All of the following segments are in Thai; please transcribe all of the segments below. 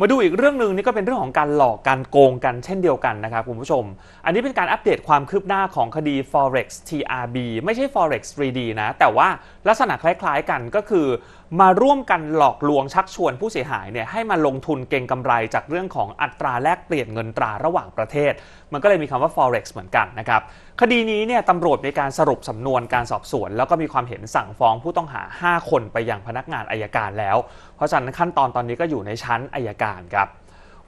มาดูอีกเรื่องหนึ่งนี่ก็เป็นเรื่องของการหลอกการโกงกันเช่นเดียวกันนะครับคุณผู้ชม อันนี้เป็นการอัปเดตความคืบหน้าของคดี forex TRB ไม่ใช่ forex 3D นะแต่ว่าลักษณะคล้ายๆกันก็คือ มาร่วมกันหลอกลวงชักชวนผู้เสียหายเนี่ยให้มาลงทุนเก็งกำไรจากเรื่องของอัตราแลกเปลี่ยนเงินตราระหว่างประเทศ มันก็เลยมีคำว่า forex เหมือนกันนะครับคดีนี้เนี่ยตำรวจมีการสรุปสำนวนการสอบสวน แล้วก็มีความเห็นสั่งฟ้องผู้ต้องหา 5 คนไปยังพนักงานอายการแล้ว เพราะฉะนั้นขั้นตอนตอนนี้ก็อยู่ในชั้นอายการครับ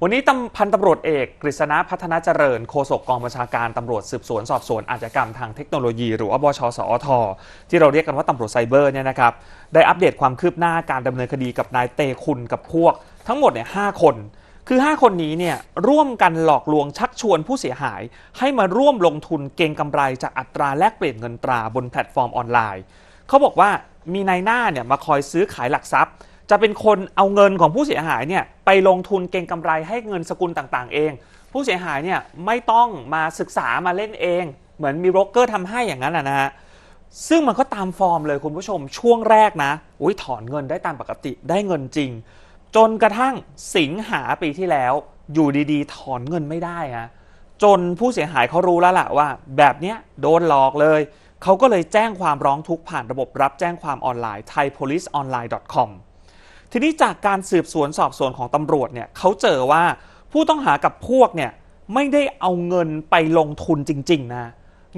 วันนี้ตำพันตำรวจเอกกฤษณะพัฒนาเจริญโฆษกกองบัญชาการตำรวจสืบสวนสอบสวนอาชญากรรมทางเทคโนโลยี หรือว่าบชสอทที่เราเรียกกันว่าตำรวจไซเบอร์เนี่ยนะครับได้อัปเดตความคืบหน้าการดำเนินคดีกับนายเตคุณกับพวก ทั้งหมดเนี่ยหคน คือ 5 คนนี้เนี่ยร่วมกันหลอกลวงชักชวนผู้เสียหาย ให้มาร่วมลงทุนเก็งกำไรจากอัตราแลกเปลี่ยนเงินตราบนแพลตฟอร์มออนไลน์เขาบอกว่ามีนายหน้าเนี่ยมาคอยซื้อขายหลักทรัพย์ จะเป็นคนเอาเงินของผู้เสียหายเนี่ยไปลงทุนเก็งกำไรให้เงินสกุลต่างๆ เอง ผู้เสียหายเนี่ยไม่ต้องมาศึกษามาเล่นเอง เหมือนมีโบรกเกอร์ทำให้อย่างนั้นนะนะฮะซึ่งมันก็ตามฟอร์มเลยคุณผู้ชมช่วงแรกนะอุ้ยถอนเงินได้ตามปกติได้เงินจริง จนกระทั่งสิงหาปีที่แล้ว อยู่ดีๆ ถอนเงินไม่ได้ฮะจนผู้เสียหายเขารู้แล้วล่ะว่า แบบเนี้ยโดนหลอกเลยเขาก็เลยแจ้งความร้องทุกข์ผ่านระบบรับแจ้งความออนไลน์ thaipoliceonline.com ทีนี้จากการสืบสวนสอบสวนของตำรวจเนี่ยเขาเจอว่าผู้ต้องหากับพวกเนี่ยไม่ได้เอาเงินไปลงทุนจริง ๆ นะ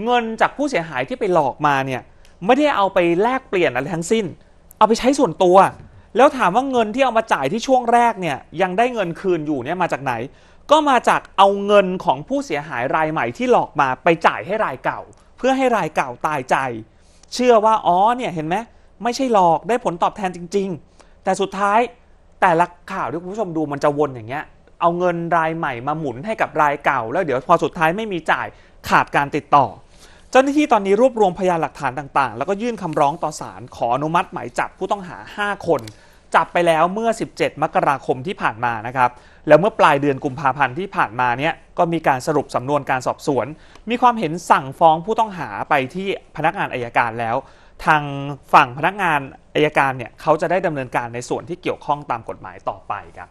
เงินจากผู้เสียหายที่ไปหลอกมาเนี่ยไม่ได้เอาไปแลกเปลี่ยนอะไรทั้งสิ้น เอาไปใช้ส่วนตัว แล้วถามว่าเงินที่เอามาจ่ายที่ช่วงแรกเนี่ยยังได้เงินคืนอยู่เนี่ยมาจากไหน ก็มาจากเอาเงินของผู้เสียหายรายใหม่ที่หลอกมาไปจ่ายให้รายเก่า เพื่อให้รายเก่าตายใจ เชื่อว่าอ๋อเนี่ยเห็นไหมไม่ใช่หลอกได้ผลตอบแทนจริง ๆ แต่สุดท้ายแต่ละข่าวที่คุณผู้ชมดูมันจะวนอย่างเงี้ย เอาเงินรายใหม่มาหมุนให้กับรายเก่า แล้วเดี๋ยวพอสุดท้ายไม่มีจ่ายขาดการติดต่อ เจ้าหน้าที่ตอนนี้รวบรวมพยานหลักฐานต่างๆ แล้วก็ยื่นคำร้องต่อศาลขออนุมัติหมายจับผู้ต้องหา 5 คน จับไปแล้วเมื่อ 17 มกราคมที่ผ่านมานะครับ แล้วเมื่อปลายเดือนกุมภาพันธ์ที่ผ่านมาเนี่ยก็มีการสรุปสำนวนการสอบสวน มีความเห็นสั่งฟ้องผู้ต้องหาไปที่พนักงานอายการแล้ว ทางฝั่งพนักงานอายการเนี่ยเขาจะได้ดำเนินการในส่วนที่เกี่ยวข้องตามกฎหมายต่อไปครับ